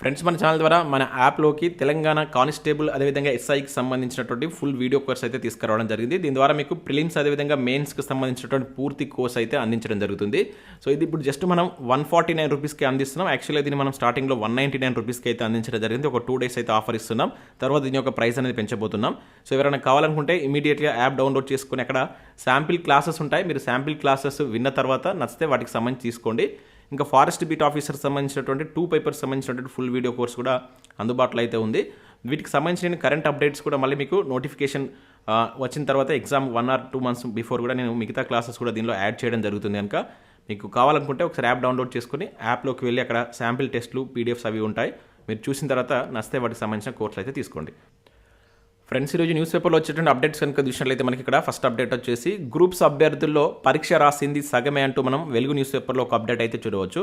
Friends మన channel ద్వారా మన యాప్లోకి తెలంగాణ కానిస్టేబుల్ అదేవిధంగా ఎస్ఐకి సంబంధించినటువంటి ఫుల్ వీడియో కోర్స్ అయితే తీసుకురావడం జరిగింది. దీని ద్వారా మీకు ప్రిలిమ్స్ అదేవిధంగా మెయిన్స్కి సంబంధించినటువంటి పూర్తి కోర్స్ అయితే అందించడం జరుగుతుంది. సో ఇది ఇప్పుడు జస్ట్ మనం వన్ ఫార్టీ నైన్ రూపీస్కి అందిస్తున్నాం. యాక్చువల్లీ దీన్ని మనం స్టార్టింగ్లో వన్ నైంటీ నైన్ రూపీస్కి అయితే అందించడం జరిగింది. ఒక టూ డేస్ అయితే ఆఫర్ ఇస్తున్నాం. తర్వాత దీని యొక్క ప్రైస్ అనేది పెంచబోతున్నాం. సో ఎవరైనా కావాలనుకుంటే ఇమీడియట్గా యాప్ డౌన్లోడ్ చేసుకుని అక్కడ శాంపిల్ క్లాసెస్ ఉంటాయి. మీరు శాంపిల్ క్లాసెస్ విన్న తర్వాత నచ్చితే వాటికి సంబంధించి తీసుకోండి. ఇంకా ఫారెస్ట్ బీట్ ఆఫీసర్ సంబంధించినటువంటి టూ పేపర్స్ సంబంధించినటువంటి ఫుల్ వీడియో కోర్స్ కూడా అందుబాటులో అయితే ఉంది. వీటికి సంబంధించిన కరెంట్ అప్డేట్స్ కూడా మళ్ళీ మీకు నోటిఫికేషన్ వచ్చిన తర్వాత exam one or two months before కూడా నేను మిగతా క్లాసెస్ కూడా దీనిలో యాడ్ చేయడం జరుగుతుంది కనుక మీకు కావాలనుకుంటే ఒకసారి యాప్ డౌన్లోడ్ చేసుకుని యాప్లోకి వెళ్ళి అక్కడ శాంపిల్ టెస్ట్లు పీడిఎఫ్స్ అవి ఉంటాయి. మీరు చూసిన తర్వాత నచ్చితే వాటికి సంబంధించిన కోర్సులు అయితే తీసుకోండి. ఫ్రెండ్స్ ఈరోజు న్యూస్ పేపర్లో వచ్చేటువంటి అప్డేట్స్ కనుక చూసినట్లయితే మనకి ఇక్కడ ఫస్ట్ అప్డేట్ వచ్చేసి గ్రూప్స్ అభ్యర్థుల్లో పరీక్ష రాసింది సగమే అంటూ మనం వెలుగు న్యూస్ పేపర్లో ఒక అప్డేట్ అయితే చూడవచ్చు.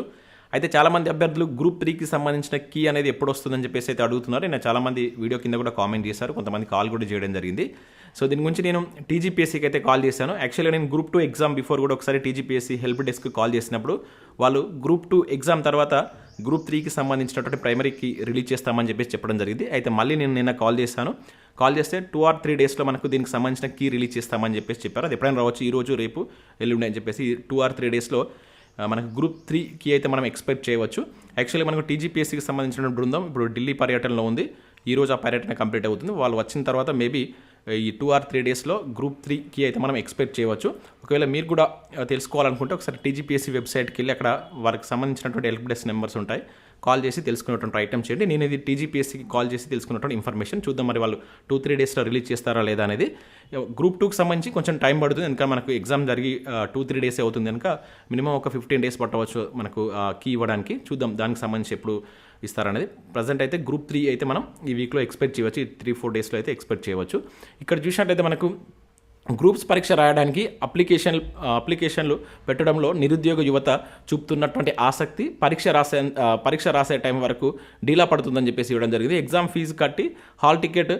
అయితే చాలామంది అభ్యర్థులు గ్రూప్ త్రీకి సంబంధించిన కీ అనేది ఎప్పుడు వస్తుందని చెప్పేసి అయితే అడుగుతున్నారు. నేను చాలామంది వీడియో కింద కూడా కామెంట్ చేశారు. కొంతమంది కాల్ కూడా చేయడం జరిగింది. సో దీని గురించి నేను టీజీపీఎస్సీకి అయితే కాల్ చేశాను. యాక్చువల్గా నేను గ్రూప్ టూ ఎగ్జామ్ బిఫోర్ కూడా ఒకసారి టీజీపీఎస్సీ హెల్ప్ డెస్క్ కాల్ చేసినప్పుడు వాళ్ళు గ్రూప్ టూ ఎగ్జామ్ తర్వాత గ్రూప్ త్రీకి సంబంధించినటువంటి ప్రైమరీకి రిలీజ్ చేస్తామని చెప్పేసి చెప్పడం జరిగింది. అయితే మళ్ళీ నేను నిన్న కాల్ చేశాను. కాల్ చేస్తే టూ ఆర్ త్రీ డేస్లో మనకు దీనికి సంబంధించిన కీ రిలీజ్ చేస్తామని చెప్పేసి చెప్పారు. అది ఎప్పుడైనా రావచ్చు ఈ రోజు రేపు ఎల్లుండి అని చెప్పేసి టూ ఆర్ త్రీ డేస్లో మనకు గ్రూప్ త్రీకి అయితే మనం ఎక్స్పెక్ట్ చేయవచ్చు. యాక్చువల్లీ మనకు టీజీపీఎస్సీకి సంబంధించిన బృందం ఇప్పుడు ఢిల్లీ పర్యటనలో ఉంది. ఈ రోజు ఆ పర్యటన కంప్లీట్ అవుతుంది. వాళ్ళు వచ్చిన తర్వాత మేబీ ఈ టూ ఆర్ త్రీ డేస్లో గ్రూప్ త్రీకి అయితే మనం ఎక్స్పెక్ట్ చేయవచ్చు. ఒకవేళ మీరు కూడా తెలుసుకోవాలనుకుంటే ఒకసారి టీజీపీఎస్సీ వెబ్సైట్కి వెళ్ళి అక్కడ వారికి సంబంధించినటువంటి హెల్ప్ డెస్క్ నెంబర్స్ ఉంటాయి. కాల్ చేసి తెలుసుకునేటువంటి ప్రయత్నం చేయండి. నేను ఇది టీజీపీఎస్సీకి కాల్ చేసి తెలుసుకున్నటువంటి ఇన్ఫర్మేషన్ చూద్దాం. మరి వాళ్ళు టూ త్రీ డేస్లో రిలీజ్ చేస్తారా లేదా అనేది. గ్రూప్ టూకి సంబంధించి కొంచెం టైం పడుతుంది. కనుక మనకు ఎగ్జామ్ జరిగి టూ త్రీ డేస్ అవుతుంది కనుక మినిమం ఒక ఫిఫ్టీన్ డేస్ పట్టవచ్చు మనకు కీ ఇవ్వడానికి. చూద్దాం దానికి సంబంధించి ఎప్పుడు ఇస్తారనేది. ప్రజెంట్ అయితే గ్రూప్ త్రీ అయితే మనం ఈ వీక్లో ఎక్స్పెక్ట్ చేయవచ్చు. త్రీ ఫోర్ డేస్లో అయితే ఎక్స్పెక్ట్ చేయవచ్చు. ఇక్కడ చూసినట్లయితే మనకు గ్రూప్స్ పరీక్ష రాయడానికి అప్లికేషన్ అప్లికేషన్లు పెట్టడంలో నిరుద్యోగ యువత చూపుతున్నటువంటి ఆసక్తి పరీక్ష రాసే పరీక్ష రాసే టైం వరకు డీలా పడుతుందని చెప్పేసి ఇవ్వడం జరిగింది. ఎగ్జామ్ ఫీజు కట్టి హాల్ టికెట్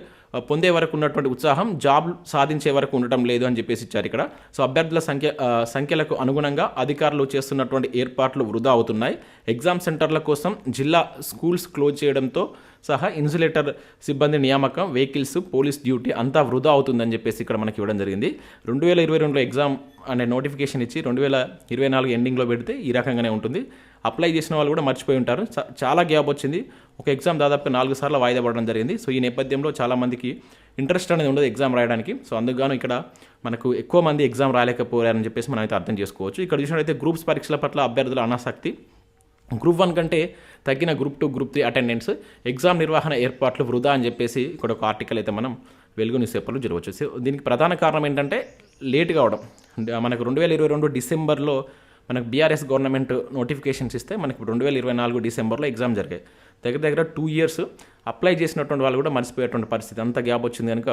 పొందే వరకు ఉన్నటువంటి ఉత్సాహం జాబ్ సాధించే వరకు ఉండటం లేదు అని చెప్పేసి ఇచ్చారు ఇక్కడ. సో అభ్యర్థుల సంఖ్య సంఖ్యలకు అనుగుణంగా అధికారులు చేస్తున్నటువంటి ఏర్పాట్లు వృధా అవుతున్నాయి. ఎగ్జామ్ సెంటర్ల కోసం జిల్లా స్కూల్స్ క్లోజ్ చేయడంతో సహా ఇన్సులేటర్ సిబ్బంది నియామకం వెహికల్స్ పోలీస్ డ్యూటీ అంతా వృధా అవుతుందని చెప్పేసి ఇక్కడ మనకి ఇవ్వడం జరిగింది. రెండు వేల ఇరవై రెండులో ఎగ్జామ్ అనే నోటిఫికేషన్ ఇచ్చి రెండు వేల ఇరవై నాలుగు ఎండింగ్లో పెడితే ఈ రకంగానే ఉంటుంది. అప్లై చేసిన వాళ్ళు కూడా మర్చిపోయి ఉంటారు. చాలా గ్యాప్ వచ్చింది. ఒక ఎగ్జామ్ దాదాపు నాలుగు సార్లు వాయిదా పడడం జరిగింది. సో ఈ నేపథ్యంలో చాలామందికి ఇంట్రెస్ట్ అనేది ఉండదు ఎగ్జామ్ రాయడానికి. సో అందుకు ఇక్కడ మనకు ఎక్కువ మంది ఎగ్జామ్ రాలేకపోయారని చెప్పేసి మనం అయితే అర్థం చేసుకోవచ్చు. ఇక్కడ చూసినట్టయితే గ్రూప్స్ పరీక్షల పట్ల అభ్యర్థుల అనాసక్తి గ్రూప్ వన్ కంటే తగ్గిన group two group three attendance exam నిర్వహణ ఏర్పాట్లు వృధా అని చెప్పేసి ఇక్కడ ఒక ఆర్టికల్ అయితే మనం వెలుగు న్యూస్ పేపర్లో జరగవచ్చు సో దీనికి ప్రధాన కారణం ఏంటంటే లేట్ కావడం మనకు రెండు వేల ఇరవై రెండు డిసెంబర్లో మనకు బీఆర్ఎస్ గవర్నమెంట్ నోటిఫికేషన్స్ ఇస్తే మనకి రెండు వేల ఇరవై నాలుగు డిసెంబర్లో ఎగ్జామ్ జరిగాయి. దగ్గర దగ్గర టూ ఇయర్స్ అప్లై చేసినటువంటి వాళ్ళు కూడా మర్చిపోయేటువంటి పరిస్థితి. అంత గ్యాప్ వచ్చింది కనుక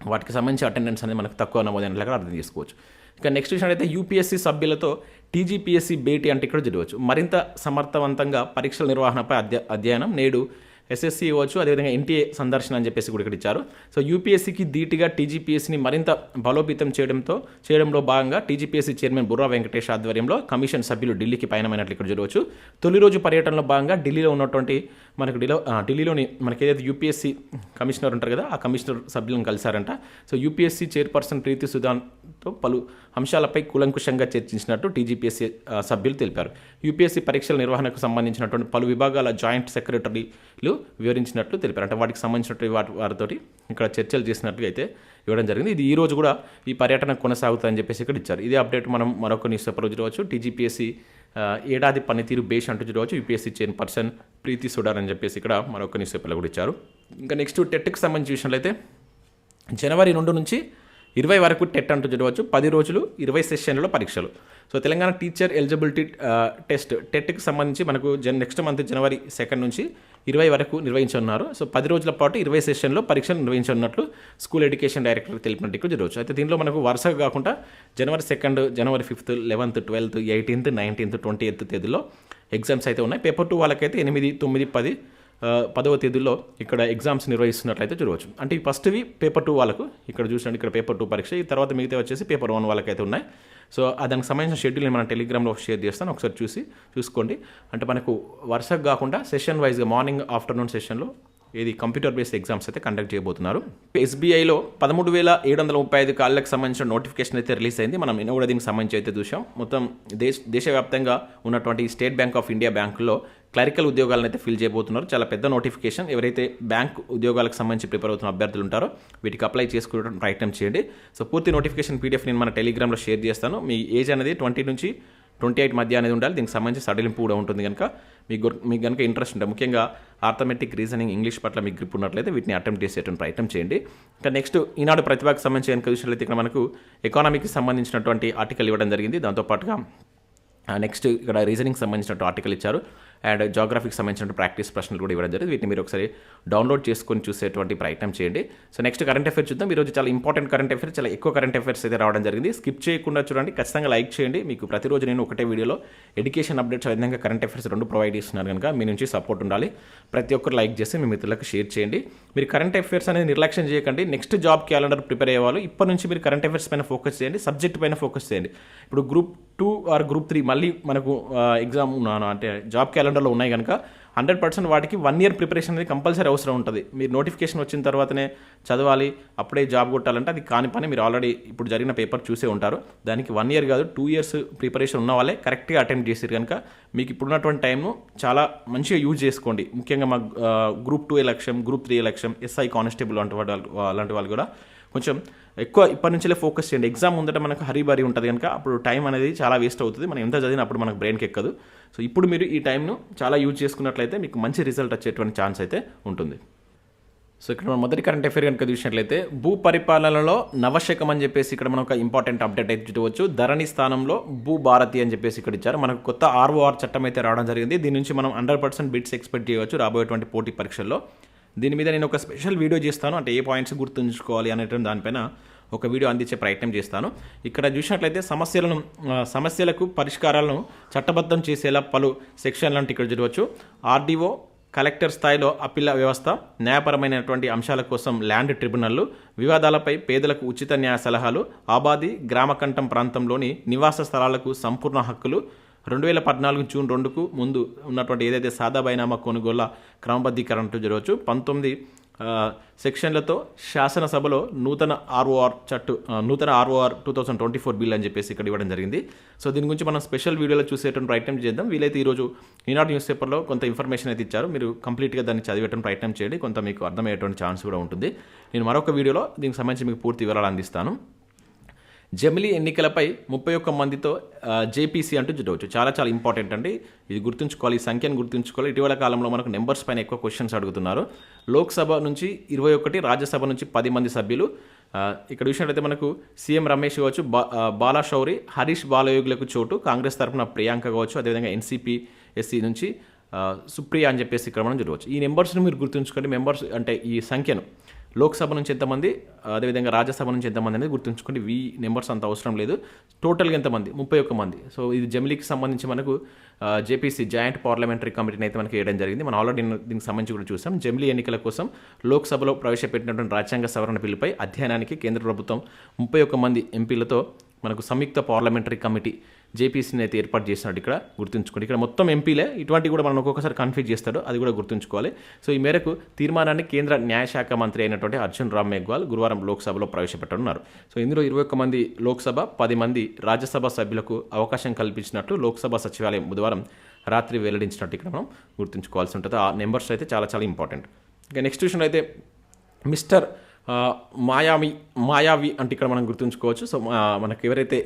వాటికి సంబంధించి అటెండెన్స్ అనేది మనకు తక్కువ నమోదైనట్లుగా అర్థం చేసుకోవచ్చు. ఇక నెక్స్ట్ విషయం అయితే యూపీఎస్సీ సభ్యులతో టీజీపీఎస్సీ భేటీ అంటే ఇక్కడ జరగవచ్చు. మరింత సమర్థవంతంగా పరీక్షల నిర్వహణపై అధ్య అధ్యయనం నేడు ఎస్ఎస్సి ఇవ్వచ్చు అదేవిధంగా ఎన్టీఏ సందర్శన అని చెప్పేసి కూడా ఇక్కడ ఇచ్చారు. సో యూపీఎస్సీకి ధీటుగా టీజీపీఎస్సీని మరింత బలోపేతం చేయడంతో చేయడంలో భాగంగా టీజీపీఎస్సీ చైర్మన్ బుర్రా వెంకటేష్ ఆధ్వర్యంలో కమిషన్ సభ్యులు ఢిల్లీకి పయనమైనట్లు ఇక్కడ చూడవచ్చు తొలి రోజు పర్యటనలో భాగంగా ఢిల్లీలో ఉన్నటువంటి మనకు ఢిలో ఢిల్లీలోని మనకి ఏదైతే యూపీఎస్సీ కమిషనర్ ఉంటారు కదా ఆ కమిషనర్ సభ్యులను కలిశారంట. సో యూపీఎస్సీ చైర్పర్సన్ ప్రీతి సుధాన్తో పలు అంశాలపై కూలంకుషంగా చర్చించినట్టు టీజీపీఎస్సీ సభ్యులు తెలిపారు. యూపీఎస్సీ పరీక్షల నిర్వహణకు సంబంధించినటువంటి పలు విభాగాల జాయింట్ సెక్రటరీలు వివరించినట్లు తెలిపారు. అంటే వాటికి సంబంధించినటువంటి వాటి వారితోటి ఇక్కడ చర్చలు చేసినట్టుగా అయితే ఇవ్వడం జరిగింది. ఇది ఈ రోజు కూడా ఈ పర్యటన కొనసాగుతుందని చెప్పేసి ఇక్కడ ఇచ్చారు. ఇదే అప్డేట్ మనం మరొక న్యూస్ పేపర్ చూడవచ్చు. టీజీపీఎస్సీ ఏడాది పనితీరు బేస్ అంటూ చూడవచ్చు. UPSC chairperson Preeti Sudan అని చెప్పేసి ఇక్కడ మరొక న్యూస్ పేపర్లో కూడా ఇచ్చారు. ఇంకా నెక్స్ట్ టెట్కి సంబంధించి విషయంలో జనవరి రెండు నుంచి ఇరవై వరకు టెట్ అంటూ చూడవచ్చు. పది రోజులు ఇరవై సెషన్లలో పరీక్షలు. So Telangana teacher eligibility test టెట్కి సంబంధించి మనకు జన్ నెక్స్ట్ మంత్ జనవరి సెకండ్ నుంచి ఇరవై వరకు నిర్వహించనున్నారు. సో పది రోజుల పాటు ఇరవై సెషన్లో పరీక్షలు నిర్వహించనున్నట్లు స్కూల్ ఎడ్యుకేషన్ డైరెక్టర్ తెలిపినట్టు ఇక్కడ జరగవచ్చు. అయితే దీనిలో మనకు వరుసగా కాకుండా జనవరి సెకండ్ జనవరి fifth eleventh twelfth eighteenth nineteenth twenty eighth తేదీలో ఎగ్జామ్స్ అయితే ఉన్నాయి. పేపర్ టూ వాళ్ళకైతే ఎనిమిది తొమ్మిది పది పదవ తేదీలో ఇక్కడ ఎగ్జామ్స్ నిర్వహిస్తున్నట్లయితే చూడవచ్చు. అంటే ఈ ఫస్ట్వి పేపర్ టూ వాళ్ళకు ఇక్కడ చూసినట్టు ఇక్కడ పేపర్ టూ పరీక్ష ఈ తర్వాత మిగతా వచ్చేసి పేపర్ వన్ వాళ్ళకైతే ఉన్నాయి. సో దానికి సంబంధించిన షెడ్యూల్ నేను టెలిగ్రామ్లో షేర్ చేస్తాను ఒకసారి చూసి చూసుకోండి. అంటే మనకు వరుసగా కాకుండా సెషన్ వైజ్గా మార్నింగ్ ఆఫ్టర్నూన్ సెషన్లో ఇది కంప్యూటర్ బేస్డ్ ఎగ్జామ్స్ అయితే కండక్ట్ చేయబోతున్నారు. ఎస్బీఐలో పదమూడు వేల ఏడు వందల ముప్పై ఐదు కాళ్ళకి సంబంధించిన నోటిఫికేషన్ అయితే రిలీజ్ అయింది. మనం నిన్న కూడా దీనికి సంబంధించి అయితే చూసాం మొత్తం దేశ దేశవ్యాప్తంగా ఉన్నటువంటి స్టేట్ బ్యాంక్ ఆఫ్ ఇండియా బ్యాంకులో క్లరికల్ ఉద్యోగాలను అయితే ఫిల్ చేయబోతున్నారు. చాలా పెద్ద నోటిఫికేషన్. ఎవరైతే బ్యాంక్ ఉద్యోగాలకు సంబంధించి ప్రిపేర్ అవుతున్న అభ్యర్థులు ఉంటారో వీటికి అప్లై చేసుకోవడం ప్రయత్నం చేయండి. సో పూర్తి నోటిఫికేషన్ పీడిఎఫ్ నేను మన టెలిగ్రామ్లో షేర్ చేస్తాను. మీ ఏజ్ అనేది ట్వంటీ నుంచి ట్వంటీ ఎయిట్ మధ్య అనేది ఉండాలి. దీనికి సంబంధించి సడలింపు కూడా ఉంటుంది కనుక మీకు మీకు కనుక ఇంట్రెస్ట్ ఉంటే ముఖ్యంగా ఆర్థమెటిక్ రీజనింగ్ ఇంగ్లీష్ పట్ల మీకు గ్రిప్ ఉన్నట్లయితే వీటిని అటెంప్ట్ చేసేటువంటి ప్రయత్నం చేయండి. ఇంకా నెక్స్ట్ ఈనాడు ప్రతిభకు సంబంధించి కనుక చూసినట్లయితే ఇక్కడ మనకు ఎకానమీకి సంబంధించినటువంటి ఆర్టికల్ ఇవ్వడం జరిగింది. దాంతోపాటుగా నెక్స్ట్ ఇక్కడ రీజనింగ్ సంబంధించినట్టు ఆర్టికల్ ఇచ్చారు. అండ్ జాగ్రఫీకి సంబంధించిన ప్రాక్టీస్ ప్రశ్నలు కూడా ఇవ్వడం జరిగింది. వీటిని మీరు ఒకసారి డౌన్లోడ్ చేసుకొని చూసేటువంటి ప్రయత్నం చేయండి. సో నెక్స్ట్ కరెంట్ అఫేర్స్ చూద్దాం. ఈరోజు చాలా ఇంపార్టెంట్ కరెంట్ అఫేర్స్ చాలా ఎక్కువ కరెంట్ అఫేర్స్ అయితే రావడం జరిగింది. స్కిప్ చేయకుండా చూడండి. ఖచ్చితంగా లైక్ చేయండి. మీకు ప్రతిరోజు నేను ఒకటే వీడియోలో ఎడ్యుకేషన్ అప్డేట్స్ విధంగా కరెంట్ అఫేర్స్ రెండు ప్రొవైడ్ చేస్తున్నారు కనుక మీ నుంచి సపోర్ట్ ఉండాలి. ప్రతి ఒక్కరు లైక్ చేసి మీ మిత్రులకు షేర్ చేయండి. మీరు కరెంట్ అఫేర్స్ అనేది నిర్లక్ష్యం చేయకండి. నెక్స్ట్ జాబ్ క్యాలెండర్ ప్రిపేర్ అయ్యేవాళ్ళు ఇప్పటి నుంచి మీరు కరెంట్ అఫేర్స్ పైన ఫోకస్ చేయండి. సబ్జెక్ట్ పైన ఫోకస్ చేయండి. ఇప్పుడు group two or group three మళ్ళీ మనకు ఎగ్జామ్ అంటే జాబ్ క్యాలెండర్ క్యాలెండర్లో ఉన్నాయి కనుక హండ్రెడ్ పర్సెంట్ వాటికి వన్ ఇయర్ ప్రిపరేషన్ అనేది కంపల్సరీ అవసరం ఉంటుంది. మీరు నోటిఫికేషన్ వచ్చిన తర్వాతనే చదవాలి అప్పుడే జాబ్ కొట్టాలంటే అది కాని పని మీరు ఆల్రెడీ ఇప్పుడు జరిగిన పేపర్ చూసే ఉంటారు. దానికి వన్ ఇయర్ కాదు టూ ఇయర్స్ ప్రిపరేషన్ ఉన్న వాళ్ళే కరెక్ట్గా అటెంప్ట్ చేసారు కనుక మీకు ఇప్పుడున్నటువంటి టైంను చాలా మంచిగా యూజ్ చేసుకోండి. ముఖ్యంగా మా group two election group three election SI constable లాంటి వాళ్ళు అలాంటి వాళ్ళు కూడా కొంచెం ఎక్కువ ఇప్పటి నుంచే ఫోకస్ చేయండి. ఎగ్జామ్ ముందట మనకు హరీబరీ ఉంటుంది కనుక అప్పుడు టైం అనేది చాలా వేస్ట్ అవుతుంది. మనం ఎంత చదివినా అప్పుడు మనకు బ్రెయిన్కి ఎక్కదు. సో ఇప్పుడు మీరు ఈ టైంను చాలా యూజ్ చేసుకున్నట్లయితే మీకు మంచి రిజల్ట్ వచ్చేటువంటి ఛాన్స్ అయితే ఉంటుంది. సో ఇక్కడ మనం మొదటి కరెంట్ అఫేర్ కనుక చూసినట్లయితే భూ పరిపాలనలో నవశకం అని చెప్పేసి ఇక్కడ మనం ఒక ఇంపార్టెంట్ అప్డేట్ అయితే చూడవచ్చు. ధరణి స్థానంలో భూ భారతి అని చెప్పేసి ఇక్కడ ఇచ్చారు. మనకు కొత్త ఆర్ఓఆర్ చట్టం అయితే రావడం జరిగింది. దీని నుంచి మనం హండ్రెడ్ పర్సెంట్ బిట్స్ ఎక్స్పెక్ట్ చేయవచ్చు రాబోయేటువంటి పోటీ పరీక్షల్లో. దీని మీద నేను ఒక స్పెషల్ వీడియో చేస్తాను. అంటే ఏ పాయింట్స్ గుర్తుంచుకోవాలి అనేటువంటి దానిపైన ఒక వీడియో అందించే ప్రయత్నం చేస్తాను. ఇక్కడ చూసినట్లయితే సమస్యలను సమస్యలకు పరిష్కారాలను చట్టబద్ధం చేసేలా పలు సెక్షన్లు అంటే ఇక్కడ చూడవచ్చు. ఆర్డీఓ కలెక్టర్ స్థాయిలో అప్పీల వ్యవస్థ న్యాయపరమైనటువంటి అంశాల కోసం ల్యాండ్ ట్రిబ్యునల్లు వివాదాలపై పేదలకు ఉచిత న్యాయ సలహాలు ఆబాది గ్రామకంఠం ప్రాంతంలోని నివాస స్థలాలకు సంపూర్ణ హక్కులు రెండు వేల పద్నాలుగు జూన్ రెండుకు ముందు ఉన్నటువంటి ఏదైతే సాదా బైనామా కొనుగోళ్ళ క్రమబద్ధీకరణ జరగవచ్చు పంతొమ్మిది సెక్షన్లతో శాసనసభలో నూతన ఆర్ఓఆర్ చట్టు నూతన ROR two thousand twenty four bill అని చెప్పేసి ఇక్కడ ఇవ్వడం జరిగింది. సో దీని గురించి మనం స్పెషల్ వీడియోలో చూసేటువంటి ప్రయత్నం చేద్దాం. వీలైతే ఈరోజు ఈనాడు న్యూస్ పేపర్లో కొంత ఇన్ఫర్మేషన్ అయితే ఇచ్చారు. మీరు కంప్లీట్గా దాన్ని చదివేటువంటి ప్రయత్నం చేయండి. కొంత మీకు అర్థమయ్యేటువంటి ఛాన్స్ కూడా ఉంటుంది. నేను మరొక వీడియోలో దీనికి సంబంధించి మీకు పూర్తి వివరాలు అందిస్తాను. జమిలీ ఎన్నికలపై ముప్పై ఒక్క మందితో జేపీసీ అంటూ చూడవచ్చు చాలా చాలా ఇంపార్టెంట్ అండి. ఇది గుర్తుంచుకోవాలి ఈ సంఖ్యను గుర్తుంచుకోవాలి. ఇటీవల కాలంలో మనకు నెంబర్స్ పైన ఎక్కువ క్వశ్చన్స్ అడుగుతున్నారు. లోక్సభ నుంచి ఇరవై ఒకటి రాజ్యసభ నుంచి పది మంది సభ్యులు. ఇక్కడ చూసినట్లయితే మనకు సీఎం రమేష్ కావచ్చు బా ఆ, బాలా హరీష్ బాలయోగులకు చోటు కాంగ్రెస్ తరఫున ప్రియాంక కావచ్చు అదేవిధంగా ఎన్సీపీ ఎస్సీ నుంచి సుప్రియ అని చెప్పేసి ఇక్కడ మనం చూడవచ్చు ఈ నెంబర్స్ని మీరు గుర్తుంచుకోండి. మెంబర్స్ అంటే ఈ సంఖ్యను. లోక్సభ నుంచి ఎంతమంది అదేవిధంగా రాజ్యసభ నుంచి ఎంతమంది అనేది గుర్తుంచుకోండి. వీ నెంబర్స్ అంత అవసరం లేదు. టోటల్గా ఎంతమంది? ముప్పై ఒక్క మంది. సో ఇది జమిలీకి సంబంధించి మనకు జేపీసీ జాయింట్ పార్లమెంటరీ కమిటీని అయితే మనకి వేయడం జరిగింది. మనం ఆల్రెడీ దీనికి సంబంధించి కూడా చూసాం. జమిలీ ఎన్నికల కోసం లోక్సభలో ప్రవేశపెట్టినటువంటి రాజ్యాంగ సవరణ బిల్లుపై అధ్యయనానికి కేంద్ర ప్రభుత్వం ముప్పై ఒక్క మంది ఎంపీలతో మనకు సంయుక్త పార్లమెంటరీ కమిటీ జేపీసీని అయితే ఏర్పాటు చేసినట్టు ఇక్కడ గుర్తుంచుకోండి. ఇక్కడ మొత్తం ఎంపీలే ఇటువంటి కూడా మనం ఒక్కొక్కసారి కన్ఫ్యూజ్ చేస్తాడు అది కూడా గుర్తుంచుకోవాలి. సో ఈ మేరకు తీర్మానాన్ని కేంద్ర న్యాయశాఖ మంత్రి అయినటువంటి అర్జున్ రామ్ మేఘ్వాల్ గురువారం లోక్సభలో ప్రవేశపెట్టనున్నారు. సో ఇందులో ఇరవై ఒక్క మంది లోక్సభ పది మంది రాజ్యసభ సభ్యులకు అవకాశం కల్పించినట్లు లోక్సభ సచివాలయం బుధవారం రాత్రి వెల్లడించినట్టు ఇక్కడ మనం గుర్తుంచుకోవాల్సి ఉంటుంది. ఆ నెంబర్స్ అయితే చాలా చాలా ఇంపార్టెంట్ ఇక నెక్స్ట్ విషయంలో అయితే మిస్టర్ మాయావి మాయావి అంటే ఇక్కడ మనం గుర్తుంచుకోవచ్చు. సో మనకు ఎవరైతే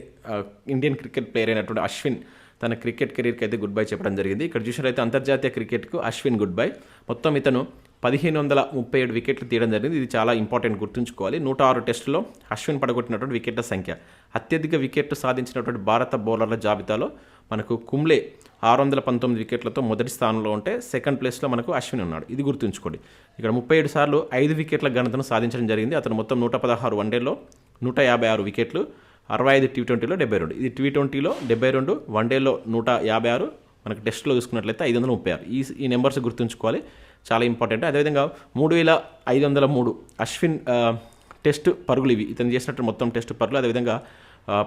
ఇండియన్ క్రికెట్ ప్లేయర్ అయినటువంటి అశ్విన్ తన క్రికెట్ కెరీర్కి అయితే గుడ్ బై చెప్పడం జరిగింది. ఇక్కడ చూసినట్లయితే అంతర్జాతీయ క్రికెట్కు అశ్విన్ గుడ్ బై. మొత్తం ఇతను పదిహేను వందల ముప్పై ఏడు వికెట్లు తీయడం జరిగింది. ఇది చాలా ఇంపార్టెంట్ గుర్తుంచుకోవాలి. నూట ఆరు టెస్టులో అశ్విన్ పడగొట్టినటువంటి వికెట్ల సంఖ్య. అత్యధిక వికెట్లు సాధించినటువంటి భారత బౌలర్ల జాబితాలో మనకు కుంబ్లే ఆరు వందల పంతొమ్మిది వికెట్లతో మొదటి స్థానంలో ఉంటే సెకండ్ ప్లేస్లో మనకు అశ్విన్ ఉన్నాడు. ఇది గుర్తుంచుకోండి. ఇక్కడ ముప్పై ఏడు సార్లు ఐదు వికెట్ల ఘనతను సాధించడం జరిగింది. అతను మొత్తం నూట పదహారు వన్డేలో నూట యాభై ఆరు వికెట్లు అరవై ఐదు టీ ట్వంటీలో డెబ్బై రెండు. ఇది టీ ట్వంటీలో డెబ్బై రెండు వన్డేలో నూట యాభై ఆరు. మనకు టెస్ట్లో చూసుకున్నట్లయితే ఐదు వందల ముప్పై ఆరు. ఈ ఈ నెంబర్స్ గుర్తుంచుకోవాలి. చాలా ఇంపార్టెంట్. అదేవిధంగా మూడు వేల ఐదు వందల మూడు అశ్విన్ టెస్ట్ పరుగులు ఇవి. ఇతను చేసినట్టు మొత్తం టెస్ట్ పరుగులు. అదేవిధంగా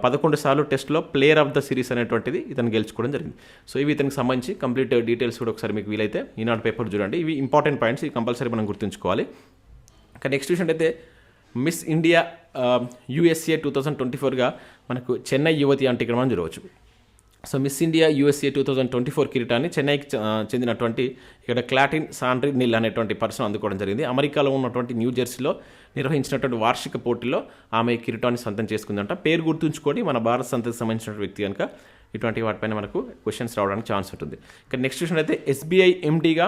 పదకొండు సార్లు టెస్ట్లో ప్లేయర్ ఆఫ్ ద సిరీస్ అనేటువంటిది ఇతను గెలుచుకోవడం జరిగింది. సో ఇవి ఇతనికి సంబంధించి కంప్లీట్ డీటెయిల్స్ కూడా ఒకసారి మీకు వీలైతే ఈనాడు పేపర్ చూడండి. ఇవి ఇంపార్టెంట్ పాయింట్స్ ఇవి కంపల్సరీ మనం గుర్తుంచుకోవాలి. ఇంకా నెక్స్ట్ విషయం అయితే Miss India USA two thousand twenty ఫోర్గా మనకు చెన్నై యువతి అంటే ఇక్కడ మనం చూడవచ్చు. So Miss India USA two thousand twenty four కిరీటాన్ని చెన్నైకి చెందినటువంటి ఇక్కడ క్లాటిన్ సాండ్రి నిల్ అనేటువంటి పర్సన్ అందుకోవడం జరిగింది. అమెరికాలో ఉన్నటువంటి న్యూ జెర్సీలో నిర్వహించినటువంటి వార్షిక పోటీలో ఆమె కిరీటాన్ని సొంతం చేసుకుందంట. పేరు గుర్తుంచుకోండి మన భారత సంతతికి సంబంధించిన వ్యక్తి కనుక ఇటువంటి వాటిపైన మనకు క్వశ్చన్స్ రావడానికి ఛాన్స్ ఉంటుంది. ఇక్కడ నెక్స్ట్ క్వశ్చన్ అయితే ఎస్బీఐ ఎండీగా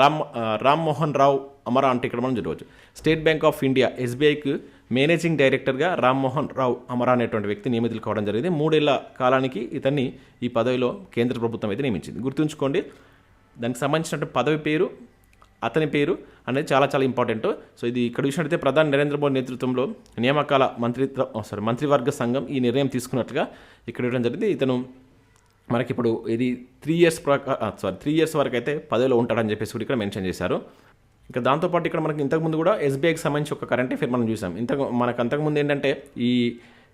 రామ్ రామ్మోహన్ రామ్ మోహన్ రావు అమరా అంటే ఇక్కడ మనం చూడవచ్చు. స్టేట్ బ్యాంక్ ఆఫ్ ఇండియా ఎస్బీఐకి మేనేజింగ్ డైరెక్టర్గా రామ్మోహన్ రావు అమరా అనేటువంటి వ్యక్తి నియమితులు కావడం జరిగింది. మూడేళ్ళ కాలానికి ఇతన్ని ఈ పదవిలో కేంద్ర ప్రభుత్వం అయితే నియమించింది. గుర్తుంచుకోండి దానికి సంబంధించినటువంటి పదవి పేరు అతని పేరు అనేది చాలా చాలా ఇంపార్టెంట్. సో ఇది ఇక్కడ చూసినట్లయితే ప్రధాని నరేంద్ర మోడీ నేతృత్వంలో నియామకాల మంత్రిత్వ సారీ మంత్రివర్గ సంఘం ఈ నిర్ణయం తీసుకున్నట్లుగా ఇక్కడ ఇవ్వడం జరిగింది. ఇతను మనకి ఇప్పుడు ఇది త్రీ ఇయర్స్ ప్రకా సారీ త్రీ ఇయర్స్ వరకు అయితే పదవిలో ఉంటాడని చెప్పేసి కూడా ఇక్కడ మెన్షన్ చేశారు. ఇంకా దాంతోపాటు ఇక్కడ మనకి ఇంతకుముందు కూడా ఎస్బీఐకి సంబంధించి ఒక కరెంట్ అఫేర్ మనం చూసాం. ఇంత మనకు అంతకుముందు ఏంటంటే ఈ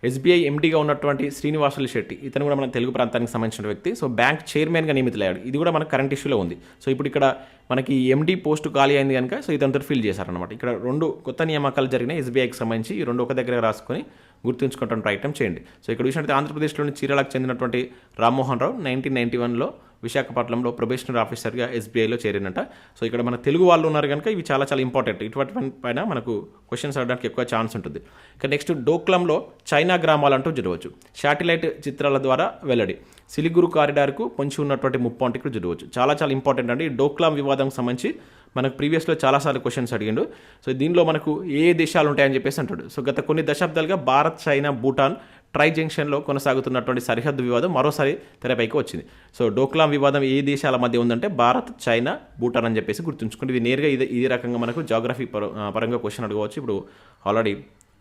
ఎస్బీఐ ఎండీగా ఉన్నటువంటి శ్రీనివాసులు శెట్టి ఇతను కూడా మన తెలుగు ప్రాంతానికి సంబంధించిన వ్యక్తి. సో బ్యాంక్ చైర్మన్గా నియమితులయ్యాడు. ఇది కూడా మనకు కరెంట్ ఇష్యూలో ఉంది. సో ఇప్పుడు ఇక్కడ మనకి ఎండీ పోస్ట్ ఖాళీ అయింది కనుక సో ఇదంతా ఫిల్ చేశారనమాట ఇక్కడ రెండు కొత్త నియామకాలు జరిగిన ఎస్బీఐకి సంబంధించి ఈ రెండు ఒక దగ్గర రాసుకొని గుర్తుంచుకుంటున్న ప్రయత్నం చేయండి. సో ఇక్కడ చూసినట్టు ఆంధ్రప్రదేశ్లోని చీరాలకు చెందినటువంటి రామ్మోహన్ రావు నైన్టీన్ నైన్టీ వన్లో విశాఖపట్నంలో ప్రొబేషనరీ ఆఫీసర్గా ఎస్బీఐలో చేరినట. సో ఇక్కడ మన తెలుగు వాళ్ళు ఉన్నారు కనుక ఇవి చాలా చాలా ఇంపార్టెంట్. ఇటువంటి పైన- పైన మనకు క్వశ్చన్స్ అడడానికి ఎక్కువ ఛాన్స్ ఉంటుంది. ఇక నెక్స్ట్ డోక్లంలో చైనా గ్రామాలు అంటూ చూడవచ్చు శాటిలైట్ చిత్రాల ద్వారా వెల్లడి. సిలిగురు కారిడార్కు పొంచి ఉన్నటువంటి ముప్పు అంటే ఇక్కడ చూడవచ్చు చాలా చాలా ఇంపార్టెంట్ అండి. ఈ డోక్లాం వివాదం సంబంధించి మనకు ప్రీవియస్లో చాలాసార్లు క్వశ్చన్స్ అడిగిండు. సో దీనిలో మనకు ఏ దేశాలు ఉంటాయని చెప్పేసి అంటాడు. సో గత కొన్ని దశాబ్దాలుగా భారత్ చైనా భూటాన్ ట్రై జంక్షన్లో కొనసాగుతున్నటువంటి సరిహద్దు వివాదం మరోసారి తెరపైకి వచ్చింది. సో డోక్లాం వివాదం ఏ దేశాల మధ్య ఉందంటే భారత్ చైనా భూటాన్ అని చెప్పేసి గుర్తుంచుకోండి. ఇది నేరుగా ఇది ఈ రకంగా మనకు జాగ్రఫీ పర- పరంగా క్వశ్చన్ అడగవచ్చు. ఇప్పుడు ఆల్రెడీ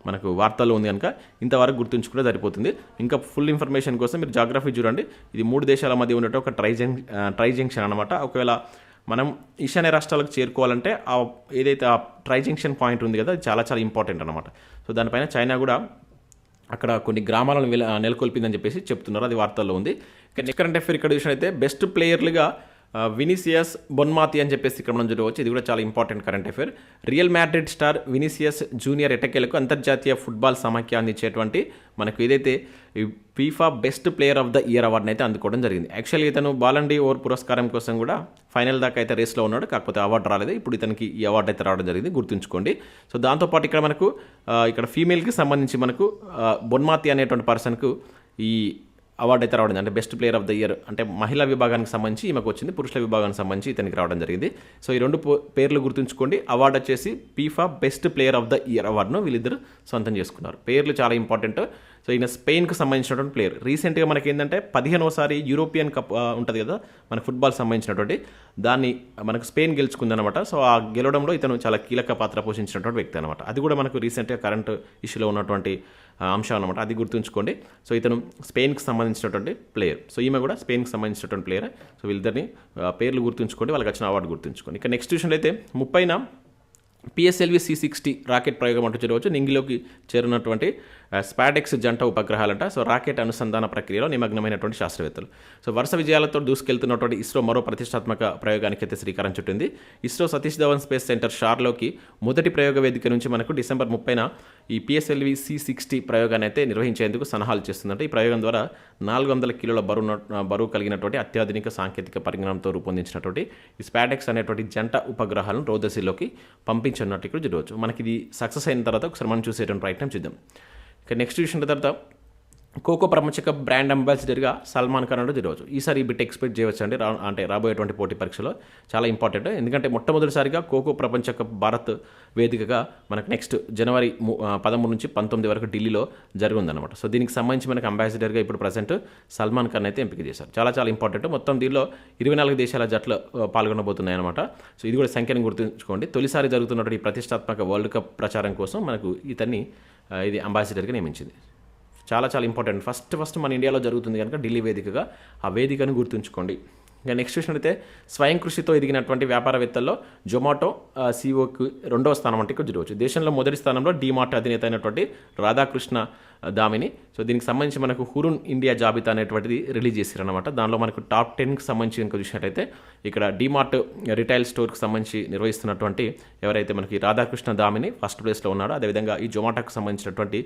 మనకు వార్తల్లో ఉంది కనుక ఇంతవరకు గుర్తుంచుకుంటే సరిపోతుంది. ఇంకా ఫుల్ ఇన్ఫర్మేషన్ కోసం మీరు జాగ్రఫీ చూడండి. ఇది మూడు దేశాల మధ్య ఉన్నట్టు ఒక ట్రై జంక్ ట్రై జంక్షన్ అనమాట ఒకవేళ మనం ఈశాన్య రాష్ట్రాలకు చేరుకోవాలంటే ఆ ఏదైతే ఆ ట్రై జంక్షన్ పాయింట్ ఉంది కదా అది చాలా చాలా ఇంపార్టెంట్ అనమాట సో దానిపైన చైనా కూడా అక్కడ కొన్ని గ్రామాలను నెలకొల్పిందని చెప్పేసి చెప్తున్నారు. అది వార్తల్లో ఉంది. ఇక కరెంట్ అఫేర్ ఇక్కడ చూసినట్టయితే బెస్ట్ ప్లేయర్లుగా వినిసియస్ బొన్మాతి అని చెప్పేసి ఇక్కడ మనం చూడవచ్చు. ఇది కూడా చాలా important current affair Real Madrid star Vinicius Junior ఎటకేలకు అంతర్జాతీయ ఫుట్బాల్ సమాఖ్య అందించేటువంటి మనకు ఏదైతే FIFA best player of the year అవార్డుని అయితే అందుకోవడం జరిగింది. యాక్చువల్లీ ఇతను బాలండి ఓవర్ పురస్కారం కోసం కూడా ఫైనల్ దాకా అయితే రేస్లో ఉన్నాడు కాకపోతే అవార్డు రాలేదు. ఇప్పుడు ఇతనికి ఈ అవార్డు అయితే రావడం జరిగింది గుర్తుంచుకోండి. సో దాంతోపాటు ఇక్కడ మనకు ఇక్కడ ఫీమేల్కి సంబంధించి మనకు బొన్మాతి అనేటువంటి పర్సన్కు ఈ అవార్డు అయితే రావడం అంటే best player of the year అంటే మహిళా విభాగానికి సంబంధించి ఈమెకు వచ్చింది. పురుషుల విభాగానికి సంబంధించి ఇతనికి రావడం జరిగింది. సో ఈ రెండు పేర్లు గుర్తుంచుకోండి. అవార్డు వచ్చేసి FIFA best player of the year అవార్డును వీళ్ళిద్దరు సొంతం చేసుకున్నారు. పేర్లు చాలా ఇంపార్టెంట్. సో ఈయన స్పెయిన్కి సంబంధించినటువంటి ప్లేయర్. రీసెంట్గా మనకి ఏంటంటే పదిహేనోసారి యూరోపియన్ కప్ ఉంటుంది కదా మన ఫుట్బాల్ సంబంధించినటువంటి దాన్ని మనకు స్పెయిన్ గెలుచుకుందనమాట. సో ఆ గెలవడంలో ఇతను చాలా కీలక పాత్ర పోషించినటువంటి వ్యక్తి అనమాట. అది కూడా మనకు రీసెంట్గా కరెంట్ ఇష్యూలో ఉన్నటువంటి అంశం అనమాట. అది గుర్తుంచుకోండి. సో ఇతను స్పెయిన్కి సంబంధించినటువంటి ప్లేయర్. సో ఈమె కూడా స్పెయిన్కి సంబంధించినటువంటి ప్లేయర్. సో వీళ్ళిద్దరిని పేర్లు గుర్తుంచుకోండి వాళ్ళకి వచ్చిన అవార్డు గుర్తుంచుకోండి. ఇక నెక్స్ట్ విషయంలో అయితే ముప్పైన పిఎస్ఎల్వి సి సిక్స్టీ రాకెట్ ప్రయోగం అంటూ చూడవచ్చు నింగిలోకి చేరినటువంటి స్పాడెక్స్ జంట ఉపగ్రహాలంట. సో రాకెట్ అనుసంధాన ప్రక్రియలో నిమగ్నమైనటువంటి శాస్త్రవేత్తలు. సో వరుస విజయాలతో దూసుకెళ్తున్నటువంటి ఇస్రో మరో ప్రతిష్టాత్మక ప్రయోగానికి అయితే శ్రీకారం చుట్టింది. ISRO Satish Dhawan space centre షార్లోకి మొదటి ప్రయోగ వేదిక నుంచి మనకు డిసెంబర్ ముప్పైన ఈ పిఎస్ఎల్వి సి సిక్స్టీ ప్రయోగాన్ని అయితే నిర్వహించేందుకు సలహాలు చేస్తుందంటే. ఈ ప్రయోగం ద్వారా నాలుగు వందల కిలోల బరువు బరువు కలిగినటువంటి అత్యాధునిక సాంకేతిక పరిజ్ఞానంతో రూపొందించినటువంటి ఈ స్పాడెక్స్ అనేటువంటి జంట ఉపగ్రహాలను రోదశిలోకి పంపించనున్నట్టు ఇక్కడ చూడవచ్చు. మనకి ఇది సక్సెస్ అయిన తర్వాత ఒకసారి మనం చూసేటువంటి ప్రయత్నం చూద్దాం. ఇక నెక్స్ట్ విషయం తర్వాత కోకో ప్రపంచ కప్ బ్రాండ్ అంబాసిడర్గా సల్మాన్ ఖాన్ అంటే జరగవచ్చు ఈసారి ఈ బిట్ ఎక్స్పెక్ట్ చేయవచ్చు అండి. రా అంటే రాబోయేటువంటి పోటీ పరీక్షలో చాలా ఇంపార్టెంట్ ఎందుకంటే మొట్టమొదటిసారిగా కోకో ప్రపంచ కప్ భారత్ వేదికగా మనకు నెక్స్ట్ జనవరి పదమూడు నుంచి పంతొమ్మిది వరకు ఢిల్లీలో జరుగుందన్నమాట. సో దీనికి సంబంధించి మనకు అంబాసిడర్గా ఇప్పుడు ప్రజెంట్ సల్మాన్ ఖాన్ అయితే ఎంపిక చేశారు. చాలా చాలా ఇంపార్టెంట్ మొత్తం దీనిలో ఇరవై నాలుగు దేశాల జట్లు పాల్గొనబోతున్నాయి అనమాట సో ఇది కూడా సంఖ్యను గుర్తుంచుకోండి. తొలిసారి జరుగుతున్నటువంటి ప్రతిష్టాత్మక వరల్డ్ కప్ ప్రచారం కోసం మనకు ఇతన్ని ఇది అంబాసిడర్గా నియమించింది. చాలా చాలా ఇంపార్టెంట్. ఫస్ట్ ఫస్ట్ మన ఇండియాలో జరుగుతుంది కనుక ఢిల్లీ వేదికగా ఆ వేదికను గుర్తుంచుకోండి. ఇంకా నెక్స్ట్ అయితే స్వయం కృషితో ఎదిగినటువంటి వ్యాపారవేత్తల్లో జొమాటో సీఓకి రెండవ స్థానం అంటే ఇక్కడ జరగవచ్చు. దేశంలో మొదటి స్థానంలో డీమార్ట్ అధినేత అయినటువంటి రాధాకృష్ణ దామిని. సో దీనికి సంబంధించి మనకు హురున్ ఇండియా జాబితా అనేటువంటిది రిలీజ్ చేశారనమాట దానిలో మనకు టాప్ టెన్కి సంబంధించి ఇంకా చూసినట్టయితే ఇక్కడ డీమార్ట్ రిటైల్ స్టోర్కి సంబంధించి నిర్వహిస్తున్నటువంటి ఎవరైతే మనకి రాధాకృష్ణ దామిని ఫస్ట్ ప్లేస్లో ఉన్నాడో అదేవిధంగా ఈ జొమాటోకి సంబంధించినటువంటి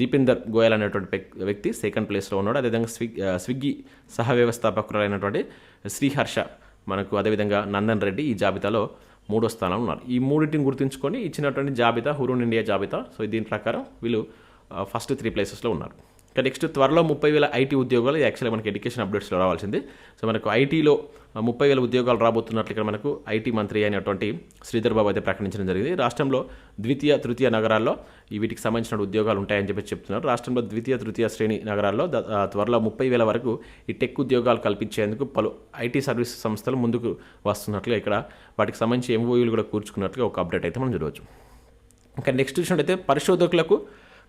దీపిందర్ గోయల్ అనేటువంటి వ్యక్తి సెకండ్ ప్లేస్లో ఉన్నాడు. అదేవిధంగా స్విగ్ స్విగ్గీ సహ వ్యవస్థాపకురాలైనటువంటి శ్రీహర్ష మనకు అదేవిధంగా నందన్ రెడ్డి ఈ జాబితాలో మూడో స్థానంలో ఉన్నారు. ఈ మూడింటిని గుర్తుంచుకొని ఇచ్చినటువంటి జాబితా హురూన్ ఇండియా జాబితా. సో దీని ప్రకారం వీళ్ళు ఫస్ట్ త్రీ ప్లేసెస్లో ఉన్నారు. ఇంకా నెక్స్ట్ త్వరలో ముప్పై వేల ఐటీ ఉద్యోగాలు ఇది యాక్చువల్గా మనకి ఎడ్యుకేషన్ అప్డేట్స్లో రావాల్సింది. సో మనకు ఐటీలో ముప్పై వేల ఉద్యోగాలు రాబోతున్నట్లు ఇక్కడ మనకు ఐటీ మంత్రి అయినటువంటి శ్రీధర్ బాబు అయితే ప్రకటించడం జరిగింది. రాష్ట్రంలో ద్వితీయ తృతీయ నగరాల్లో వీటికి సంబంధించిన ఉద్యోగాలు ఉంటాయని చెప్పి చెప్తున్నారు. రాష్ట్రంలో ద్వితీయ తృతీయ శ్రేణి నగరాల్లో త్వరలో ముప్పై వేల వరకు ఈ టెక్ ఉద్యోగాలు కల్పించేందుకు పలు ఐటీ సర్వీస్ సంస్థలు ముందుకు వస్తున్నట్లుగా ఇక్కడ వాటికి సంబంధించి ఎంఓయూలు కూడా కూర్చుకున్నట్లుగా ఒక అప్డేట్ అయితే మనం చూడవచ్చు. ఇంకా నెక్స్ట్ చూసినట్టయితే పరిశోధకులకు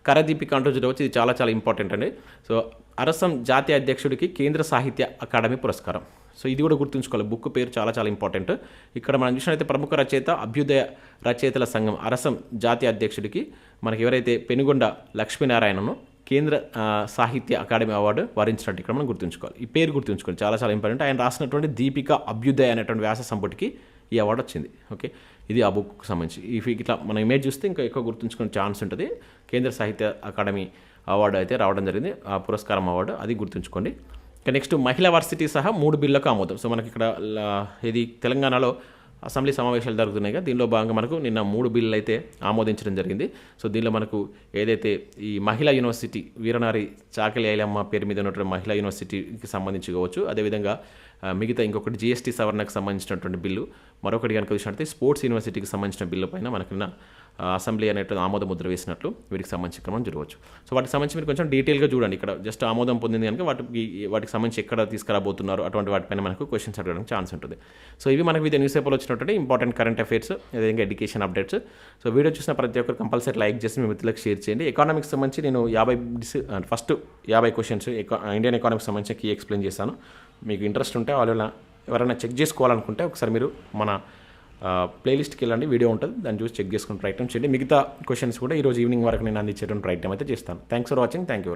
కరదీపిక అంటూ చూడవచ్చు ఇది చాలా చాలా ఇంపార్టెంట్ అండి. సో అరసం జాతీయ అధ్యక్షుడికి కేంద్ర సాహిత్య అకాడమీ పురస్కారం. సో ఇది కూడా గుర్తుంచుకోవాలి. బుక్ పేరు చాలా చాలా ఇంపార్టెంట్ ఇక్కడ మనం చూసినట్టయితే ప్రముఖ రచయిత అభ్యుదయ రచయితల సంఘం అరసం జాతీయ అధ్యక్షుడికి మనకి ఎవరైతే పెనుగొండ లక్ష్మీనారాయణను కేంద్ర సాహిత్య అకాడమీ అవార్డు వరించినట్టు ఇక్కడ మనం గుర్తుంచుకోవాలి. ఈ పేరు గుర్తుంచుకోవాలి. చాలా చాలా ఇంపార్టెంట్ ఆయన రాసినటువంటి దీపిక అభ్యుదయ అనేటువంటి వ్యాస సంపుటికి ఈ అవార్డు వచ్చింది. ఓకే ఇది ఆ బుక్కి సంబంధించి. ఇఫ్ ఇట్లా మన ఇమేజ్ చూస్తే ఇంకా ఎక్కువ గుర్తుంచుకునే ఛాన్స్ ఉంటుంది. కేంద్ర సాహిత్య అకాడమీ అవార్డు అయితే రావడం జరిగింది. ఆ పురస్కారం అవార్డు అది గుర్తుంచుకోండి. ఇక నెక్స్ట్ మహిళా వర్సిటీ సహా మూడు బిల్లులకు ఆమోదం. సో మనకి ఇక్కడ ఇది తెలంగాణలో అసెంబ్లీ సమావేశాలు జరుగుతున్నాయి. కదా దీనిలో భాగంగా మనకు నిన్న మూడు బిల్లులు అయితే ఆమోదించడం జరిగింది. సో దీనిలో మనకు ఏదైతే ఈ మహిళా యూనివర్సిటీ వీరనారి చాకలి ఐలమ్మ పేరు మీద ఉన్నటువంటి మహిళా యూనివర్సిటీకి సంబంధించి కావచ్చు. అదేవిధంగా మిగతా ఇంకొకటి జిఎస్టీ సవరణకు సంబంధించినటువంటి బిల్లు. మరొకటి కనుక చూసినట్లయితే స్పోర్ట్స్ యూనివర్సిటీకి సంబంధించిన బిల్లు పైన మనకి అసెంబ్లీ అనేటువంటి ఆమోద ముద్ర వేసినట్లు వీటికి సంబంధించి క్రమం జరగవచ్చు సో వాటికి సంబంధించి మీరు కొంచెం డీటెయిల్గా చూడండి. ఇక్కడ జస్ట్ ఆమోదం పొందింది కనుక వాటికి వాటికి సంబంధించి ఎక్కడ తీసుకురాబోతున్నారు అటువంటి వాటిపైన మనకు క్వశ్చన్స్ అడగడానికి ఛాన్స్ ఉంటుంది. సో ఇవి మనకు వివిధ న్యూస్ పేపర్లో వచ్చినటువంటి ఇంపార్టెంట్ కరెంట్ అఫైర్స్ అదేవిధంగా ఎడ్యుకేషన్ అప్డేట్స్ సో వీడియో చూసిన ప్రతి ఒక్కరు కంపల్సరీ లైక్ చేసి మీ మిత్రులకు షేర్ చేయండి. ఎకానమిక్స్ సంబంధించి నేను యాభై ఫస్ట్ యాభై క్వశ్చన్స్ ఇండియన్ ఎకానమిక్స్ సంబంధించి కీ ఎక్స్ప్లెయిన్ చేశాను. మీకు ఇంట్రెస్ట్ ఉంటే వాళ్ళు ఎవరైనా చెక్ చేసుకోవాలనుకుంటే ఒకసారి మీరు మన ప్లేలిస్ట్కి వెళ్ళండి. వీడియో ఉంటుంది. దాన్ని చూసి చెక్ చేసుకుని ప్రయత్నం చేయండి. మిగతా క్వశ్చన్స్ కూడా ఈరోజు ఈవినింగ్ వరకు నేను అందించేటువంటి ప్రయత్నం అయితే చేస్తాను. Thanks for watching thank you